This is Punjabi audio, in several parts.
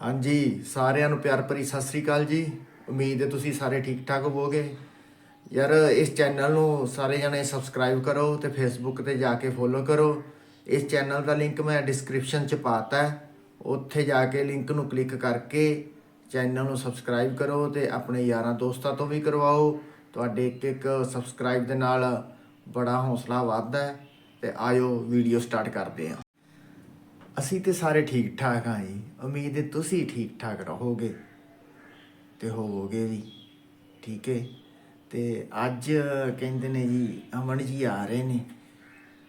ਹਾਂਜੀ, ਸਾਰਿਆਂ ਨੂੰ ਪਿਆਰ ਭਰੀ ਸਤਿ ਸ੍ਰੀ ਅਕਾਲ ਜੀ। ਉਮੀਦ ਹੈ ਤੁਸੀਂ ਸਾਰੇ ਠੀਕ ਠਾਕ ਹੋਵੋਗੇ। ਯਾਰ, ਇਸ ਚੈਨਲ ਨੂੰ ਸਾਰੇ ਜਣੇ ਸਬਸਕ੍ਰਾਈਬ ਕਰੋ ਤੇ ਫੇਸਬੁੱਕ ਤੇ ਜਾ ਕੇ ਫੋਲੋ ਕਰੋ। ਇਸ ਚੈਨਲ ਦਾ ਲਿੰਕ ਮੈਂ ਡਿਸਕ੍ਰਿਪਸ਼ਨ ਚ ਪਾਤਾ ਹੈ। ਉੱਥੇ ਜਾ ਕੇ ਲਿੰਕ ਨੂੰ ਕਲਿੱਕ ਕਰਕੇ ਚੈਨਲ ਨੂੰ ਸਬਸਕ੍ਰਾਈਬ ਕਰੋ ਤੇ ਆਪਣੇ ਯਾਰਾਂ ਦੋਸਤਾਂ ਤੋਂ ਵੀ ਕਰਵਾਓ। ਤੁਹਾਡੇ ਇੱਕ ਇੱਕ ਸਬਸਕ੍ਰਾਈਬ ਦੇ ਨਾਲ ਬੜਾ ਹੌਸਲਾ ਵੱਧਦਾ ਹੈ ਤੇ ਆਇਓ ਵੀਡੀਓ ਸਟਾਰਟ ਕਰਦੇ ਹਾਂ। ਅਸੀਂ ਤੇ ਸਾਰੇ ਠੀਕ ਠਾਕ ਹਾਂ ਜੀ। ਉਮੀਦ ਹੈ ਤੁਸੀਂ ਠੀਕ ਠਾਕ ਰਹੋਗੇ ਤੇ ਹੋਵੋਗੇ ਵੀ, ਠੀਕ ਹੈ? ਤੇ ਅੱਜ ਕਹਿੰਦੇ ਨੇ ਜੀ, ਅਮਨ ਜੀ ਆ ਰਹੇ ਨੇ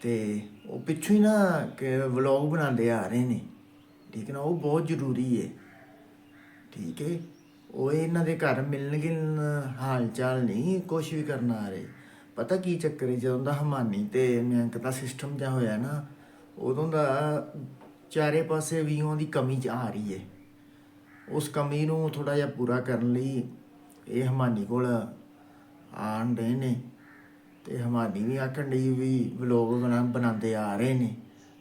ਤੇ ਉਹ ਪਿੱਛੋਂ ਹੀ ਨਾ ਕਿ ਵਲੌਗ ਬਣਾਉਂਦੇ ਆ ਰਹੇ ਨੇ, ਠੀਕ ਨਾ? ਉਹ ਬਹੁਤ ਜ਼ਰੂਰੀ ਹੈ, ਠੀਕ ਹੈ? ਉਹ ਇਹਨਾਂ ਦੇ ਘਰ ਮਿਲਣ ਗਿਲਣ ਹਾਲ ਚਾਲ ਨਹੀਂ ਕੁਝ ਵੀ ਕਰਨ ਆ ਰਹੇ। ਪਤਾ ਕੀ ਚੱਕਰ ਹੈ, ਜਦੋਂ ਦਾ ਹਮਾਨੀ ਤੇ ਮਿਆਂਕ ਦਾ ਸਿਸਟਮ ਜਿਹਾ ਹੋਇਆ ਨਾ, ਉਦੋਂ ਦਾ ਚਾਰੇ ਪਾਸੇ ਵੀਆਂ ਦੀ ਕਮੀ ਚ ਆ ਰਹੀ ਹੈ ਉਸ ਕਮੀ ਨੂੰ ਥੋੜਾ ਜਿਹਾ ਪੂਰਾ ਕਰਨ ਲਈ ਇਹ ਹਮਾਨੀ ਕੋਲ ਆਣ ਰਹੇ ਨੇ ਤੇ ਹਮਾਨੀ ਵੀ ਆਖਣ ਲਈ ਵੀ ਵਲੋਗ ਬਣਾ, ਬਣਾਉਂਦੇ ਆ ਰਹੇ ਨੇ।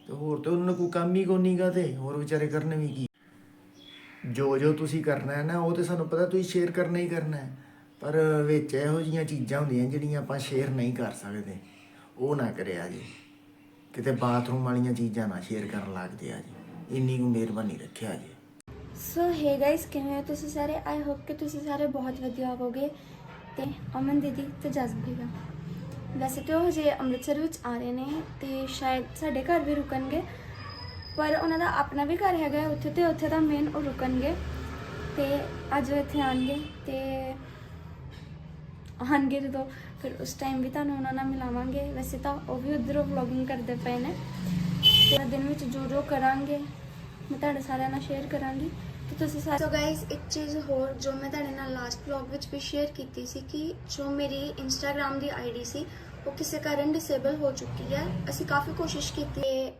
ਤੇ ਹੋਰ ਤੇ ਉਹਨਾਂ ਨੂੰ ਕੋਈ ਕੰਮ ਹੀ ਕੋਈ ਨਹੀਂਗਾ ਤੇ ਹੋਰ ਵਿਚਾਰੇ ਕਰਨ ਵੀ ਕੀ। ਜੋ ਜੋ ਤੁਸੀਂ ਕਰਨਾ ਹੈ ਨਾ, ਉਹ ਤੇ ਸਾਨੂੰ ਪਤਾ ਤੁਸੀਂ ਸ਼ੇਅਰ ਕਰਨਾ ਹੀ ਕਰਨਾ ਹੈ। ਪਰ ਵਿੱਚ ਇਹੋ ਜੀਆਂ ਚੀਜ਼ਾਂ ਹੁੰਦੀਆਂ ਜਿਹੜੀਆਂ ਆਪਾਂ ਸ਼ੇਅਰ ਨਹੀਂ ਕਰ ਸਕਦੇ। ਉਹ ਨਾ ਕਰਿਆ ਜੀ। ਕਿਤੇ ਬਾਥਰੂਮ ਵਾਲੀਆਂ ਚੀਜ਼ਾਂ ਨਾ ਸ਼ੇਅਰ ਕਰਨ ਲੱਗ ਜਿਆ ਜੀ ਇੰਨੀ ਕੁ ਮਿਹਰਬਾਨੀ ਰੱਖਿਆ ਜੀ ਸੋ ਹੇ ਗਾਇਸ ਕਿਵੇਂ ਹੋ ਤੁਸੀਂ ਸਾਰੇ? ਆਈ ਹੋਪ ਕਿ ਤੁਸੀਂ ਸਾਰੇ ਬਹੁਤ ਵਧੀਆ ਹੋਵੋਗੇ ਤੇ ਅਮਨ ਦੀਦੀ ਤੇ ਜਜ਼ਬੇਗਾ ਵੈਸੇ ਤਾਂ ਉਹ ਹਜੇ ਅੰਮ੍ਰਿਤਸਰ ਵਿੱਚ ਆ ਰਹੇ ਨੇ ਤੇ ਸ਼ਾਇਦ ਸਾਡੇ ਘਰ ਵੀ ਰੁਕਣਗੇ, ਪਰ ਉਹਨਾਂ ਦਾ ਆਪਣਾ ਵੀ ਘਰ ਹੈਗਾ ਉੱਥੇ ਤੇ ਉੱਥੇ ਦਾ ਮੇਨ ਉਹ ਰੁਕਣਗੇ ਤੇ ਅੱਜ ਉਹ ਇੱਥੇ ਆਣਗੇ ਤੇ ਆਣਗੇ ਜਦੋਂ, ਫਿਰ ਉਸ ਟਾਈਮ ਵੀ ਤੁਹਾਨੂੰ ਉਹਨਾਂ ਨਾਲ ਮਿਲਾਵਾਂਗੇ। ਵੈਸੇ ਤਾਂ ਉਹ ਵੀ ਉਧਰੋਂ ਵਲੌਗਿੰਗ ਕਰਦੇ ਪਏ ਨੇ। ਤੇ ਦਿਨ ਵਿੱਚ ਜੋ ਜੋ ਕਰਾਂਗੇ, ਮੈਂ ਤੁਹਾਡੇ ਸਾਰਿਆਂ ਨਾਲ ਸ਼ੇਅਰ ਕਰਾਂਗੀ। ਤੇ ਤੁਸੀਂ ਸਾਰੇ ਸੋ ਗਾਇਸ ਇੱਕ ਚੀਜ਼ ਹੋਰ ਜੋ ਮੈਂ ਤੁਹਾਡੇ ਨਾਲ ਲਾਸਟ ਵਲੌਗ ਵਿੱਚ ਵੀ ਸ਼ੇਅਰ ਕੀਤੀ ਸੀ ਕਿ ਜੋ ਮੇਰੀ ਇੰਸਟਾਗ੍ਰam ਦੀ ਆਈਡੀ ਸੀ, ਉਹ ਕਿਸੇ ਕਾਰਨ ਡਿਸੇਬਲ ਹੋ ਚੁੱਕੀ ਹੈ। ਅਸੀਂ ਕਾਫੀ ਕੋਸ਼ਿਸ਼ ਕੀਤੀ ਹੈ।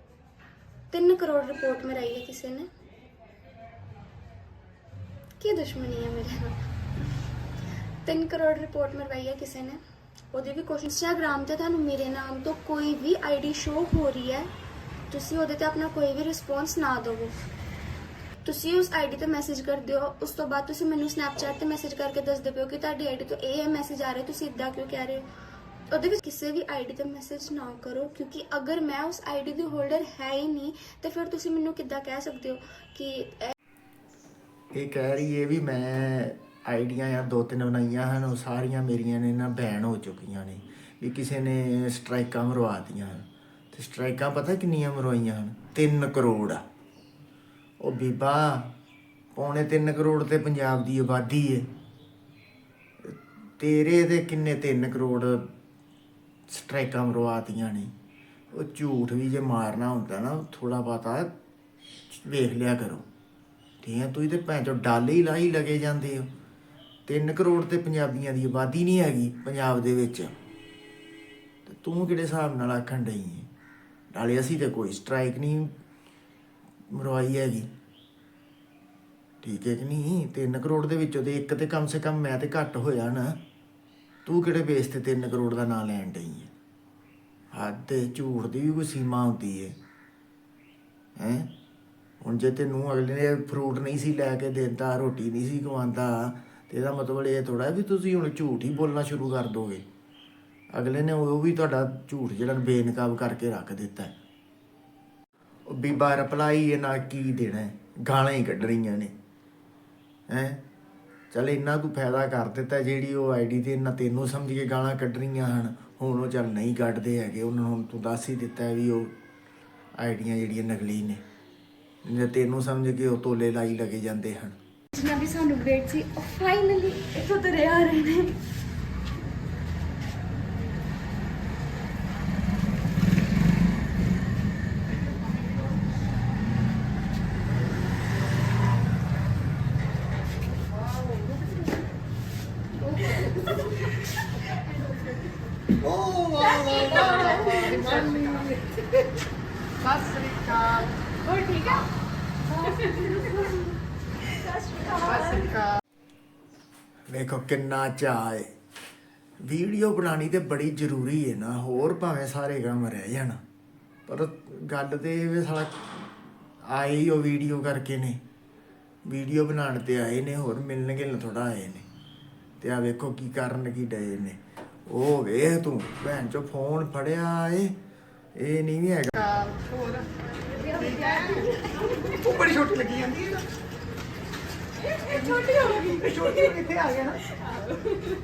3 ਕਰੋੜ ਰਿਪੋਰਟ ਮਰਾਈ ਹੈ ਕਿਸੇ ਨੇ। ਕੀ ਦੁਸ਼ਮਣੀ ਹੈ ਮੇਰੇ ਨਾਲ? 3 ਕਰੋੜ ਰਿਪੋਰਟ ਮਰਵਾਈ ਹੈ ਕਿਸੇ ਨੇ। ਉਹਦੀ ਵੀ ਕੋਸ਼ਿਸ਼ ਇੰਸਟਾਗ੍ਰam ਤੇ ਤੁਹਾਨੂੰ ਮੇਰੇ ਨਾਮ ਤੋਂ ਕੋਈ ਵੀ ਆਈਡੀ ਸ਼ੋ ਹੋ ਰਹੀ ਹੈ, ਤੁਸੀਂ ਉਹਦੇ ਤੇ ਆਪਣਾ ਕੋਈ ਵੀ ਰਿਸਪੌਂਸ ਨਾ ਦਿਵੋ ਤੁਸੀਂ ਉਸ ਆਈਡੀ ਤੇ ਮੈਸੇਜ ਕਰਦੇ ਹੋ, ਉਸ ਤੋਂ ਬਾਅਦ ਤੁਸੀਂ ਮੈਨੂੰ ਸਨੈਪਚੈਟ ਤੇ ਮੈਸੇਜ ਕਰਕੇ ਦੱਸਦੇ ਪਿਓ ਕਿ ਤੁਹਾਡੀ ਆਈਡੀ ਤੋਂ ਇਹ ਮੈਸੇਜ ਆ ਰਿਹਾ, ਤੁਸੀਂ ਇਦਾਂ ਕਿਉਂ ਕਹਿ ਰਹੇ ਹੋ? ਉਹਦੇ ਵਿੱਚ ਕਿਸੇ ਵੀ ਆਈਡੀ ਤੇ ਮੈਸੇਜ ਨਾ ਕਰੋ, ਕਿਉਂਕਿ ਅਗਰ ਮੈਂ ਉਸ ਆਈਡੀ ਦੀ ਹੋਲਡਰ ਹੈ ਹੀ ਨਹੀਂ, ਤੇ ਫਿਰ ਤੁਸੀਂ ਮੈਨੂੰ ਕਿੱਦਾਂ ਕਹਿ ਸਕਦੇ ਹੋ ਕਿ ਇਹ ਕਹਿ ਰਹੀ ਹੈ ਵੀ ਮੈਂ ਆਈਡੀਆਂ ਆ ਦੋ ਤਿੰਨ ਬਣਾਈਆਂ ਹਨ, ਉਹ ਸਾਰੀਆਂ ਮੇਰੀਆਂ ਨੇ ਨਾ ਬੈਨ ਹੋ ਚੁੱਕੀਆਂ ਨੇ, ਵੀ ਕਿਸੇ ਨੇ ਸਟ੍ਰਾਈਕਾਂ ਮਰਵਾਤੀਆਂ ਹਨ। ਤੇ ਸਟ੍ਰਾਈਕਾਂ ਪਤਾ ਕਿੰਨੀਆਂ ਮਰਵਾਈਆਂ ਹਨ? 3 ਕਰੋੜ ਆ। ਉਹ ਬੀਬਾ, ਪੌਣੇ 3 ਕਰੋੜ ਤੇ ਪੰਜਾਬ ਦੀ ਆਬਾਦੀ ਏ। ਤੇਰੇ ਦੇ ਕਿੰਨੇ 3 ਕਰੋੜ ਸਟ੍ਰਾਈਕਾਂ ਮਰਵਾਤੀਆਂ ਨੇ। ਉਹ ਝੂਠ ਵੀ ਜੇ ਮਾਰਨਾ ਹੁੰਦਾ ਨਾ ਥੋੜਾ ਬਹੁਤਾ ਵੇਖ ਲਿਆ ਕਰੋ। ਠੀਕ ਹੈ, ਤੁਸੀਂ ਤੇ ਭੈਣ ਚੋ ਡਾਲ ਹੀ ਲਾਈ ਲਗੇ ਜਾਂਦੇ ਹੋ। 3 ਕਰੋੜ ਤੇ ਪੰਜਾਬੀਆਂ ਦੀ ਆਬਾਦੀ ਨਹੀਂ ਹੈਗੀ ਪੰਜਾਬ ਦੇ ਵਿੱਚ। ਤੇ ਤੂੰ ਕਿਹੜੇ ਹਿਸਾਬ ਨਾਲ ਆਖਣ ਡਈ ਹੈ ਨਾਲੇ ਅਸੀਂ ਤੇ ਕੋਈ ਸਟ੍ਰਾਈਕ ਨਹੀਂ ਮਰਵਾਈ ਹੈਗੀ। ਠੀਕ ਹੈ ਕਿ ਨਹੀਂ? 3 ਕਰੋੜ ਦੇ ਵਿੱਚੋਂ ਤੇ ਇੱਕ ਤੇ ਕਮ ਸੇ ਕਮ ਮੈਂ ਤੇ ਘੱਟ ਹੋਇਆ ਨਾ। ਤੂੰ ਕਿਹੜੇ ਬੇਸ ਤੇ 3 ਕਰੋੜ ਦਾ ਨਾਂ ਲੈਣ ਡਈ ਹੈ ਹੱਦ ਝੂਠ ਦੀ ਵੀ ਕੋਈ ਸੀਮਾ ਹੁੰਦੀ ਹੈ ਹੈ? ਹੁਣ ਜੇ ਤੈਨੂੰ ਅਗਲੇ ਨੇ ਫਰੂਟ ਨਹੀਂ ਸੀ ਲੈ ਕੇ ਦਿੰਦਾ, ਰੋਟੀ ਨਹੀਂ ਸੀ ਖਵਾਉਂਦਾ ਤੇ ਇਹਦਾ ਮਤਲਬ ਇਹ ਥੋੜਾ ਵੀ ਤੁਸੀਂ ਹੁਣ ਝੂਠ ਹੀ ਬੋਲਣਾ ਸ਼ੁਰੂ ਕਰ ਦੋਗੇ। ਅਗਲੇ ਨੇ ਉਹ ਵੀ ਤੁਹਾਡਾ ਝੂਠ ਜਿਹੜਾ ਬੇਨਕਾਬ ਕਰਕੇ ਰੱਖ ਦਿੱਤਾ ਹੈ। ਉਹ ਬੀਬਾ ਰਿਪਲਾਈ ਨਾ ਕੀ ਦੇਣਾ ਗਾਲਾਂ ਹੀ ਕੱਢ ਰਹੀਆਂ ਨੇ। ਹੈ? ਚੱਲ ਇੰਨਾ ਕੁ ਫਾਇਦਾ ਕਰ ਦਿੱਤਾ ਜਿਹੜੀ ਉਹ ਆਈਡੀ ਤੇ ਇਹਨਾਂ ਤੈਨੂੰ ਸਮਝ ਕੇ ਗਾਲਾਂ ਕੱਢ ਰਹੀਆਂ ਹਨ। ਹੁਣ ਉਹ ਚੱਲ ਨਹੀਂ ਕੱਢਦੇ ਹੈਗੇ। ਉਹਨਾਂ ਨੂੰ ਹੁਣ ਤੂੰ ਦੱਸ ਹੀ ਦਿੱਤਾ ਵੀ ਉਹ ਆਈਡੀਆਂ ਜਿਹੜੀਆਂ ਨਕਲੀ ਨੇ। ਜੇ ਤੈਨੂੰ ਸਮਝ ਕੇ ਉਹ ਤੋਲੇ ਲਾਈ ਲਗੇ ਜਾਂਦੇ ਹਨ। ਜਿਨ੍ਹਾਂ ਦੀ ਸਾਨੂੰ ਵੇਟ ਸੀ ਉਹ ਫਾਈਨਲੀ ਇੱਥੋਂ ਤੁਰੇ ਆ ਰਹੇ ਨੇ। ਹੋਰ ਠੀਕ ਆ? ਵੇਖੋ ਕਿੰਨਾ ਚਾਅ ਹੈ ਵੀਡੀਓ ਬਣਾਣੀ ਤੇ ਬੜੀ ਜ਼ਰੂਰੀ ਹੈ ਨਾ ਹੋਰ ਭਾਵੇਂ ਸਾਰੇ ਕੰਮ ਰਹਿ ਜਾਣ। ਪਰ ਗੱਲ ਤੇ ਇਹ ਵੀ ਸਾਲਾ ਆਏ ਹੀ ਉਹ ਵੀਡੀਓ ਕਰਕੇ ਨੇ। ਵੀਡੀਓ ਬਣਾਉਣ ਤੇ ਆਏ ਨੇ ਹੋਰ ਮਿਲਣ ਗਿਲਣ ਥੋੜਾ ਆਏ ਨੇ। ਤੇ ਆ ਵੇਖੋ ਕੀ ਕਰਨ ਕੀ ਡਏ ਨੇ। ਉਹ ਵੇਖ ਤੂੰ ਭੈਣ ਚੋ ਫੋਨ ਫੜਿਆ ਏ। ਇਹ ਨਹੀਂ ਵੀ ਹੈਗਾ ਉਹ ਬੜੀ ਛੋਟੀ ਲੱਗੀ ਜਾਂਦੀ ਛੋਟੀ ਹੋ ਗਈ ਇਹ ਛੋਟੀ ਕਿੱਥੇ ਆ ਗਿਆ ਨਾ।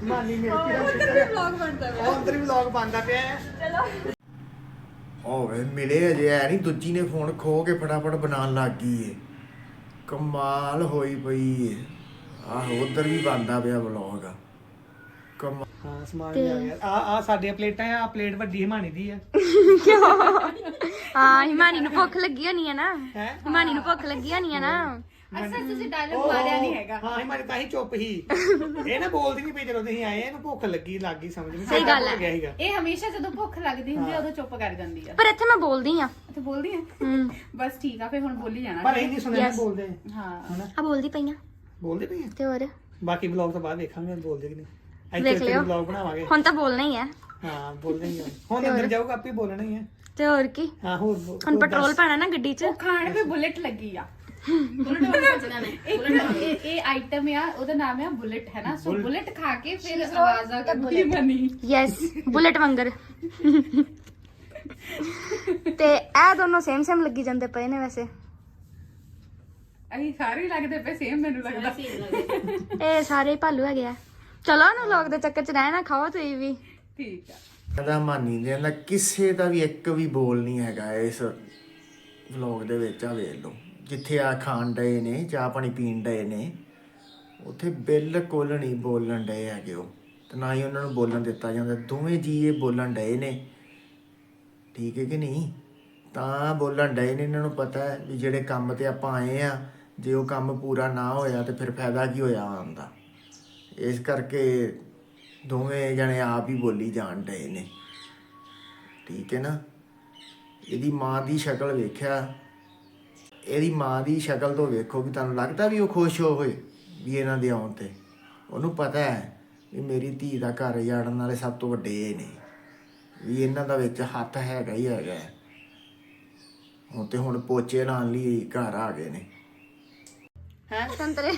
ਮਾਨੀ ਮੇਰੇ ਕੀ ਦਾ ਵਲੌਗ ਬਣਦਾ ਪਿਆ। ਅੰਦਰ ਹੀ ਵਲੌਗ ਬਣਦਾ ਪਿਆ ਹੈ। ਓਏ ਮਿਲੇ ਅਜੇ ਐ ਨਹੀਂ ਦੂਜੀ ਨੇ ਫੋਨ ਖੋ ਕੇ ਫਟਾਫਟ ਬਣਾਉਣ ਲੱਗ ਗਈ ਏ। ਕਮਾਲ ਹੋਈ ਪਈ ਏ। ਆਹੋ ਉਧਰ ਵੀ ਬਣਦਾ ਪਿਆ ਵਲੌਗ ਕਮਾਲ ਹਾਂ ਸਮਾਨ ਵੀ ਆ ਗਿਆ। ਆ ਆ ਸਾਡੀਆਂ ਪਲੇਟਾਂ ਆ ਆਹ ਪਲੇਟ ਵੱਡੀ ਹਿਮਾਨੀ ਦੀ ਆ। ਹਾਂ ਹਿਮਾਨੀ ਨੂੰ ਭੁੱਖ ਲੱਗੀ ਹੋਣੀ ਹੈ ਨਾ। ਹੈ? ਹਿਮਾਨੀ ਨੂੰ ਭੁੱਖ ਲੱਗੀ ਹੋਣੀ ਹੈ ਨਾ। ਅਸਲ ਤੁਸੀਂ ਡਾਇਲੌਗ ਮਾਰਿਆ ਨਹੀਂ ਹੈਗਾ। ਹਾਂ ਹਿਮਾਨੀ ਤਾਂ ਹੀ ਚੁੱਪ ਹੀ ਇਹ ਨਾ ਬੋਲਦੀ ਨਹੀਂ ਪਈ ਜਦੋਂ ਤੁਸੀਂ ਆਏ ਇਹਨੂੰ ਭੁੱਖ ਲੱਗੀ ਲੱਗ ਗਈ ਸਮਝ ਨਹੀਂ ਸਹੀ ਗੱਲ ਹੈ। ਗਿਆ ਸੀਗਾ। ਇਹ ਹਮੇਸ਼ਾ ਜਦੋਂ ਭੁੱਖ ਲੱਗਦੀ ਹੁੰਦੀ ਆ ਉਦੋਂ ਚੁੱਪ ਕਰ ਜਾਂਦੀ ਆ। ਪਰ ਇੱਥੇ ਮੈਂ ਬੋਲਦੀ ਆ ਤੇ ਬੋਲਦੀ ਆ? ਹੂੰ। ਬਸ ਠੀਕ ਆ ਫੇ ਹੁਣ ਬੋਲੀ ਜਾਣਾ। ਪਰ ਇਹ ਨਹੀਂ ਸੁਣਿਆ Yes. ਬੋਲਦੇ। ਹਾਂ। ਆ ਬੋਲਦੀ ਪਈਆਂ ਬੋਲਦੇ ਪਈ ਆ? ਤੇ ਹੋਰ? ਬਾਕੀ ਵਲੌਗ ਤੋਂ ਬਾਅਦ ਦੇਖਾਂਗੇ ਬੋਲਦੇ ਕਿ ਨਹੀਂ। ਦੇਖ ਇੱਥੇ ਲਿਓ। ਵਲੌਗ ਬਣਾਵਾਂਗੇ। ਹੁਣ ਤਾਂ ਬੋਲਣਾ ਹੀ ਹੈ। ਹਾਂ ਬੋਲਦੇ ਹੀ ਆ। ਹੁਣ ਅੰਦਰ ਜਾਊਗਾ ਆਪੇ ਬੋਲਣਾ ਹੀ ਹੈ। ਤੇ ਹੋਰ ਕੀ? ਹਾਂ ਹੋਰ ਬੋ- ਹੁਣ ਹੋਰ ਪੈਟਰੋਲ। ਪਾਣਾ ਨਾ ਗੱਡੀ 'ਚ। ਉਹ ਖਾਣ ਤੇ ਬੁਲਟ ਲੱਗੀ ਆ। ਬੁਲਟ ਬਚਣਾ ਨੇ ਇਹ ਇਹ ਆਈਟਮ ਆ ਉਹਦਾ ਨਾਮ ਆ ਬੁਲਟ ਹੈ ਨਾ ਸੋ Bullet। ਬੁਲਟ ਖਾ ਕੇ ਫਿਰ ਆਵਾਜ਼ ਆ ਕੇ ਬਣੀ ਯੈਸ ਬੁਲਟ ਵਾਂਗਰ ਤੇ ਇਹ ਦੋਨੋਂ ਸੇਮ ਸੇਮ ਲੱਗੀ ਜਾਂਦੇ ਪਏ ਨੇ ਵੈਸੇ। ਅਸੀਂ ਸਾਰੇ ਹੀ ਲੱਗਦੇ ਪਏ ਸੇਮ ਮੈਨੂੰ ਲੱਗਦਾ ਇਹ ਸਾਰੇ ਹੀ ਭਾਲੂ ਹੈਗੇ ਆ ਚਲੋ ਨਾ ਲੋਕ ਦੇ ਚੱਕਰ 'ਚ ਰਹਿਣਾ ਖਾਓ ਤੁਸੀਂ ਵੀ। ਠੀਕ ਆ। ਇਹਦਾ ਮਾਨੀ ਦੇ ਨਾ ਕਿਸੇ ਦਾ ਵੀ ਇੱਕ ਵੀ ਬੋਲ ਨਹੀਂ ਹੈਗਾ ਇਸ ਵਲੌਗ ਦੇ ਵਿੱਚ ਆ ਵੇਖ ਲਓ। ਜਿੱਥੇ ਆ ਖਾਣ ਡਏ ਨੇ, ਚਾਹ ਪਾਣੀ ਪੀਣ ਡਏ ਨੇ, ਉੱਥੇ ਬਿਲਕੁਲ ਨਹੀਂ ਬੋਲਣ ਡਏ ਹੈਗੇ ਉਹ। ਤੇ ਨਾ ਹੀ ਉਹਨਾਂ ਨੂੰ ਬੋਲਣ ਦਿੱਤਾ ਜਾਂਦਾ, ਦੋਵੇਂ ਜੀ ਇਹ ਬੋਲਣ ਡਏ ਨੇ। ਠੀਕ ਹੈ ਕਿ ਨਹੀਂ? ਤਾਂ ਬੋਲਣ ਡਏ ਨੇ, ਇਹਨਾਂ ਨੂੰ ਪਤਾ ਹੈ ਵੀ ਜਿਹੜੇ ਕੰਮ ਤੇ ਆਪਾਂ ਆਏ ਆ ਜੇ ਉਹ ਕੰਮ ਪੂਰਾ ਨਾ ਹੋਇਆ ਤੇ ਫਿਰ ਫਾਇਦਾ ਕੀ ਹੋਇਆ ਆਉਣ ਇਸ ਕਰਕੇ ਦੋਵੇਂ ਜਣੇ ਆਪ ਹੀ ਬੋਲੀ ਜਾਣ ਡਏ ਨੇ। ਠੀਕ ਹੈ ਨਾ? ਇਹਦੀ ਮਾਂ ਦੀ ਸ਼ਕਲ ਵੇਖਿਆ ਇਹਦੀ ਮਾਂ ਦੀ ਸ਼ਕਲ ਤੋਂ ਵੇਖੋ ਕਿ ਤੁਹਾਨੂੰ ਲੱਗਦਾ ਵੀ ਉਹ ਖੁਸ਼ ਹੋ ਹੋਏ ਵੀ ਇਹਨਾਂ ਦੇ ਆਉਣ ਤੇ। ਉਹਨੂੰ ਪਤਾ ਹੈ ਵੀ ਮੇਰੀ ਧੀ ਦਾ ਘਰ ਜਾੜਨ ਵਾਲੇ ਸਭ ਤੋਂ ਵੱਡੇ ਇਹ ਨੇ ਵੀ ਇਹਨਾਂ ਦਾ ਵਿੱਚ ਹੱਥ ਹੈਗਾ ਹੀ ਹੈਗਾ। ਹੁਣ ਤੇ ਹੁਣ ਪੋਚੇ ਲਾਉਣ ਲਈ ਘਰ ਆ ਗਏ ਨੇ। ਹੈ? ਸੰਤਰੇ।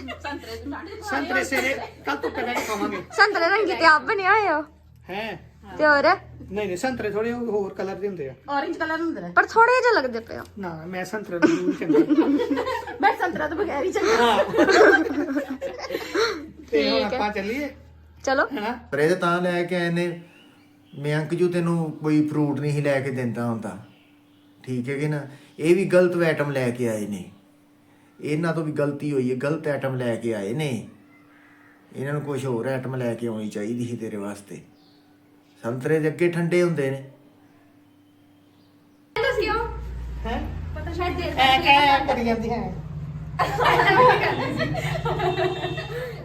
ਸੰਤਰੇ ਸੇਰੇ ਕੱਲ ਤੋਂ ਕਰਾਂਗੇ ਖਾਵਾਂਗੇ। ਸੰਤਰੇ ਰੰਗੀ ਤੇ ਆਪ ਬਣੇ ਹੋਏ ਹੋ ਹੈ? ਤੇ ਹੋਰ? ਨਹੀਂ ਨਹੀਂ ਸੰਤਰੇ ਥੋੜੇ ਹੋਰ ਕਲਰ ਦੇ ਹੁੰਦੇ ਆ। Orange ਕਲਰ ਹੁੰਦਾ ਹੈ ਪਰ ਥੋੜੇ ਜਿਹੇ ਲੱਗਦੇ ਪਏ ਨਾ ਮੈਂ ਸੰਤਰੇ ਨੂੰ ਚੰਗਾ ਮੈਂ ਸੰਤਰਾ ਤੋਂ ਬਗੈਰ ਹੀ ਚੱਲ ਹਾਂ। ਤੇ ਹੁਣ ਠੀਕ ਹੈ। ਆਪਾਂ ਚੱਲੀਏ? ਚਲੋ। ਹੈਨਾ? ਪਰ ਇਹ ਤਾਂ ਲੈ ਕੇ ਆਏ ਨੇ। ਮਿਆਂਕ ਜੂ ਤੈਨੂੰ ਕੋਈ ਫਰੂਟ ਨਹੀਂ ਸੀ ਲੈ ਕੇ ਦਿੰਦਾ ਹੁੰਦਾ। ਠੀਕ ਹੈ ਕਿ ਨਾ? ਇਹ ਵੀ ਗਲਤ ਆਈਟਮ ਲੈ ਕੇ ਆਏ ਨੇ। ਇਹਨਾਂ ਤੋਂ ਵੀ ਗਲਤੀ ਹੋਈ ਹੈ ਗਲਤ ਆਈਟਮ ਲੈ ਕੇ ਆਏ ਨੇ। ਇਹਨਾਂ ਨੂੰ ਕੁਝ ਹੋਰ ਆਈਟਮ ਲੈ ਕੇ ਆਉਣੀ ਚਾਹੀਦੀ ਸੀ ਤੇਰੇ ਵਾਸਤੇ। ਸੰਤਰੇ ਦੇ ਅੱਗੇ ਠੰਡੇ ਹੁੰਦੇ ਨੇ। ਦੱਸਿਓ। ਹੈ? ਪਤਾ ਸ਼ਾਇਦ ਦੇ। ਐ ਕਹਿ ਕਰੀ ਜਾਂਦੀ ਹੈ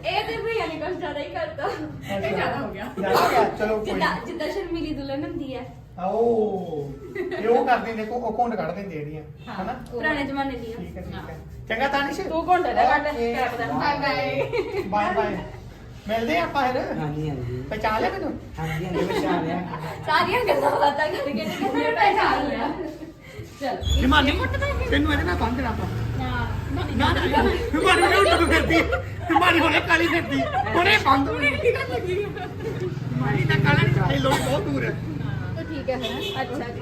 ਇਹ ਤੇ ਭਈਆ ਨੇ ਕੁਝ ਜ਼ਿਆਦਾ ਹੀ ਕਰਤਾ। ਇਹ ਜ਼ਿਆਦਾ ਹੋ ਗਿਆ। ਜ਼ਿਆਦਾ ਗਿਆ ਚਲੋ ਕੋਈ ਜਿੱਦਾਂ ਜਿੱਦਾਂ ਸ਼ਰਮੀਲੀ ਦੁਲਹਨ ਹੁੰਦੀ ਹੈ। ਆਓ। ਇਹ ਉਹ ਕਰਦੇ ਨੇ ਕੋ ਉਹ ਕੋਂਡ ਕੱਢ ਦਿੰਦੇ ਜਿਹੜੀਆਂ ਹਨਾ? ਪੁਰਾਣੇ ਜ਼ਮਾਨੇ ਦੀਆਂ। ਠੀਕ ਹੈ ਠੀਕ ਹੈ। ਚੰਗਾ ਤਾਨਿਸ਼ ਤੂੰ ਘੋਂਟੇ ਦਾ ਕੱਢ Okay. ਰੱਖਦਾ ਬਾਏ ਬਾਏ ਬਾਏ ਬਾਏ ਮਿਲਦੇ ਆਪਾਂ ਫਿਰ? ਹਾਂਜੀ ਹਾਂਜੀ। ਪਛਾਣ ਲਿਆ ਮੈਨੂੰ ਹਾਂਜੀ ਹਾਂਜੀ ਪਛਾਣ ਲਿਆ। ਸਾਰੀਆਂ ਗੱਲਾਂ ਬਾਤਾਂ ਕਰਕੇ ਤੇ ਕਿੰਨੇ ਪਹਿਚਾਨ ਲਿਆ। ਚਲ। ਹਿਮਾਨੀ ਤੈਨੂੰ ਇਹਦੇ ਨਾਲ ਬੰਦ ਆਪਾਂ? ਨਾ ਨਾ ਹਿਮਾਨੀ ਨੇ। ਉੱਠ ਫਿਰਦੀ। ਹਿਮਾਨੀ ਹੁਣੇ ਕਾਲੀ ਫਿਰਦੀ। ਹੁਣੇ ਬੰਦ ਹਿਮਾਨੀ ਤਾਂ ਕਾਲਾ ਨਹੀਂ ਲੋਕ ਬਹੁਤ ਦੂਰ ਹੈ। ਠੀਕ ਹੈ ਹੈ। ਅੱਛਾ ਜੀ।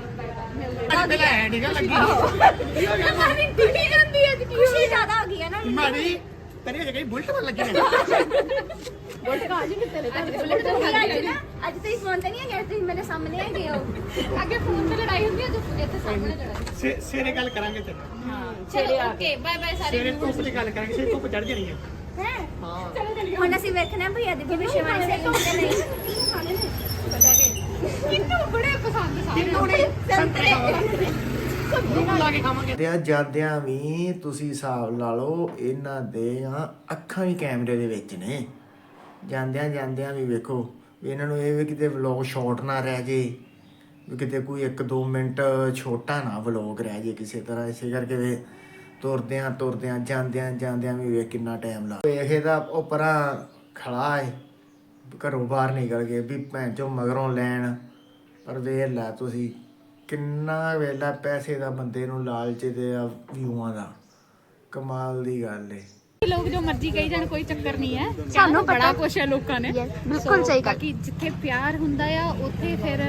ਅੱਜ ਤੇ ਲੈ ਠੀਕ ਹੈ ਲੱਗੀ। ਕੀ ਹੋ ਗਿਆ ਮਾਨੀ ਟੁੱਟੀ ਜਾਂਦੀ ਹੈ ਖੁਸ਼ੀ ਜ਼ਿਆਦਾ ਹੋ ਗਈ ਹੈ ਨਾ। ਹਿਮਾਨੀ ਤੇਰੇ ਅਜੇ ਕਈ ਬੁਲਟ ਵੱਲ ਲੱਗੇ ਨੇ। ਬੁਲਟ ਕਾ ਜੀ ਕਿਤੇ ਅੱਜ ਬੁਲਟ ਤੋਂ ਅੱਜ ਨਾ। ਅੱਜ ਤੁਸੀਂ ਫੋਨ ਤੇ ਨਹੀਂ ਹੈਗੇ ਤੁਸੀਂ ਮੇਰੇ ਸਾਹਮਣੇ ਹੈਗੇ ਹੋ ਅੱਗੇ ਫੋਨ ਤੇ ਲੜਾਈ ਹੁੰਦੀ ਹੈ ਤੇ ਇੱਥੇ ਸਾਹਮਣੇ ਲੜਾਈ ਸੇ- ਸਵੇਰੇ ਗੱਲ ਕਰਾਂਗੇ ਤੇ ਹਾਂ ਚਲੋ ਓਕੇ ਬਾਏ ਬਾਏ ਸਾਰੇ ਸਵੇਰੇ ਧੁੱਪ ਦੀ ਗੱਲ ਕਰਾਂਗੇ ਸਵੇਰੇ ਧੁੱਪ ਚੜ ਜਾਣੀ ਹੈ। ਹੈ? ਹਾਂ। ਹੁਣ ਅਸੀਂ ਵੇਖਣਾ ਭਈਆ ਦੀ ਭਵਿਸ਼ਵਾਣੀ ਸਹੀ ਹੁੰਦੀ ਕਿ ਨਹੀਂ। ਕਿੰਨੂੰ ਬੜੇ ਪਸੰਦ ਸਾਰੇ। ਕਿੰਨੂ ਨੇ ਸੰਤਰੇ। ਖਾਵਾਂਗੇ ਲਾ ਕੇ ਖਾਵਾਂਗੇ। ਤੇ ਜਾਂਦਿਆਂ ਵੀ ਤੁਸੀਂ ਹਿਸਾਬ ਲਾ ਲਓ, ਇਹਨਾਂ ਦੇ ਅੱਖਾਂ ਵੀ ਕੈਮਰੇ ਦੇ ਵਿੱਚ ਨੇ। ਜਾਂਦਿਆਂ ਜਾਂਦਿਆਂ ਵੀ ਵੇਖੋ, ਵੀ ਇਹਨਾਂ ਨੂੰ ਇਹ ਵੀ ਕਿਤੇ ਵਲੌਗ ਸ਼ਾਰਟ ਨਾ ਰਹਿ ਜੇ, ਵੀ ਕਿਤੇ ਕੋਈ 1-2 ਮਿੰਟ ਛੋਟਾ ਨਾ ਵਲੌਗ ਰਹਿ ਜੇ ਕਿਸੇ ਤਰ੍ਹਾਂ, ਇਸੇ ਕਰਕੇ ਵੇ ਤੁਰਦਿਆਂ ਤੁਰਦਿਆਂ, ਜਾਂਦਿਆਂ ਜਾਂਦਿਆਂ ਵੀ ਵੇਖ ਕਿੰਨਾ ਟਾਈਮ ਲਾ ਵੇਖ ਇਹਦਾ ਉਹ ਪਰਾਂ ਖੜਾ ਏ, ਘਰੋਂ ਬਾਹਰ ਨਿਕਲ ਗਏ ਵੀ ਭੈਣ ਚੋਂ ਮਗਰੋਂ ਲੈਣ, ਪਰ ਵੇਖ ਲੈ ਤੁਸੀਂ। ਕਿੰਨਾ ਵੇਲਾ ਪੈਸੇ ਦਾ ਬੰਦੇ ਨੂੰ ਲਾਲਚ ਤੇ ਆ ਵਿਊਆਂ ਦਾ। ਕਮਾਲ ਦੀ ਗੱਲ ਏ। ਲੋਕ ਜੋ ਮਰਜ਼ੀ ਕਹੀ ਜਾਣ ਕੋਈ ਚੱਕਰ ਨਹੀਂ ਹੈ। ਸਾਨੂੰ ਬੜਾ ਕੁਛ ਹੈ ਲੋਕਾਂ ਨੇ। ਬਿਲਕੁਲ ਸਹੀ ਗੱਲ। ਬਾਕੀ ਜਿੱਥੇ ਪਿਆਰ ਹੁੰਦਾ ਆ ਉੱਥੇ ਫਿਰ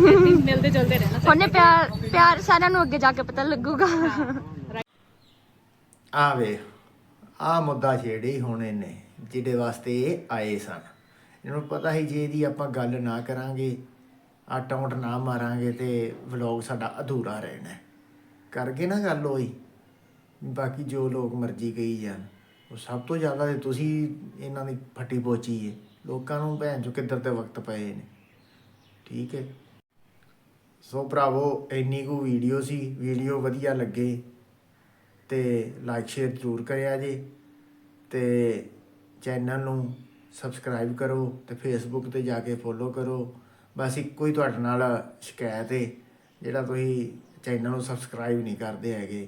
ਹੀ ਮਿਲਦੇ ਜੁਲਦੇ ਰਹਿਣਾ ਉਹਨੇ ਪਿਆਰ ਪਿਆਰ ਸਾਰਿਆਂ ਨੂੰ ਅੱਗੇ ਜਾ ਕੇ ਪਤਾ ਲੱਗੂਗਾ। ਆ ਵੇ ਆ ਮੁੱਦਾ ਛੇੜੇ ਹੁਣ ਇਹਨੇ ਜਿਹਦੇ ਵਾਸਤੇ ਆਏ ਸਨ। ਇਹਨਾਂ ਨੂੰ ਪਤਾ ਸੀ ਜੇ ਇਹਦੀ ਆਪਾਂ ਗੱਲ ਨਾ ਕਰਾਂਗੇ ਆ ਟੌਂਟ ਨਾ ਮਾਰਾਂਗੇ ਤੇ ਵਲੌਗ ਸਾਡਾ ਅਧੂਰਾ ਰਹਿਣਾ ਹੈ। ਕਰ ਗਏ ਨਾ ਗੱਲ ਹੋਈ ਬਾਕੀ ਜੋ ਲੋਕ ਮਰਜ਼ੀ ਕਹੀ ਜਾਣ। ਉਹ ਸਭ ਤੋਂ ਜ਼ਿਆਦਾ ਤੇ ਤੁਸੀਂ ਇਹਨਾਂ ਦੀ ਫੱਟੀ ਪੋਚੀ ਏ। ਲੋਕਾਂ ਨੂੰ ਭੈਣ ਚੋ ਕਿੱਧਰ ਤੇ ਵਕਤ ਪਏ ਨੇ। ਠੀਕ ਹੈ ਸੋ ਭਰਾਵੋ, ਇੰਨੀ ਕੁ ਵੀਡੀਓ ਸੀ। ਵੀਡੀਓ ਵਧੀਆ ਲੱਗੇ। ਤੇ ਲਾਈਕ ਸ਼ੇਅਰ ਜ਼ਰੂਰ ਕਰਿਆ ਜੀ। ਤੇ ਚੈਨਲ ਨੂੰ ਸਬਸਕ੍ਰਾਈਬ ਕਰੋ। ਤੇ ਫੇਸਬੁੱਕ ਤੇ ਜਾ ਕੇ ਫੋਲੋ ਕਰੋ। ਬਸ ਇੱਕੋ ਹੀ ਤੁਹਾਡੇ ਨਾਲ ਸ਼ਿਕਾਇਤ ਹੈ ਜਿਹੜਾ ਤੁਸੀਂ ਚੈਨਲ ਨੂੰ ਸਬਸਕ੍ਰਾਈਬ ਨਹੀਂ ਕਰਦੇ ਹੈਗੇ।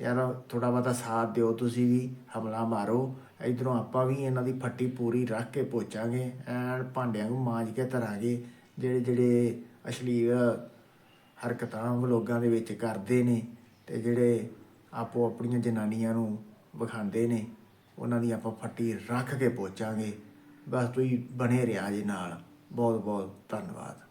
ਯਾਰ ਥੋੜਾ ਬਹੁਤਾ ਸਾਥ ਦਿਓ ਤੁਸੀਂ ਵੀ, ਹਮਲਾ ਮਾਰੋ। ਇਧਰੋਂ ਆਪਾਂ ਵੀ ਇਹਨਾਂ ਦੀ ਫੱਟੀ ਪੂਰੀ ਰੱਖ ਕੇ ਪੋਚਾਂਗੇ। ਐਨ ਭਾਂਡਿਆਂ ਨੂੰ ਮਾਂਜ ਕੇ ਧਰਾਂਗੇ, ਜਿਹੜੇ ਜਿਹੜੇ ਅਸ਼ਲੀਲ ਹਰਕਤਾਂ ਵਲੋਗਾਂ ਦੇ ਵਿੱਚ ਕਰਦੇ ਨੇ ਤੇ ਜਿਹੜੇ ਆਪੋ ਆਪਣੀਆਂ ਜਨਾਨੀਆਂ ਨੂੰ ਵਿਖਾਉਂਦੇ ਨੇ, ਉਹਨਾਂ ਦੀ ਆਪਾਂ ਫੱਟੀ ਰੱਖ ਕੇ ਪੋਚਾਂਗੇ। ਬਸ ਤੁਸੀਂ ਬਣੇ ਰਿਹਾ ਜੀ ਨਾਲ। ਬਹੁਤ ਬਹੁਤ ਧੰਨਵਾਦ।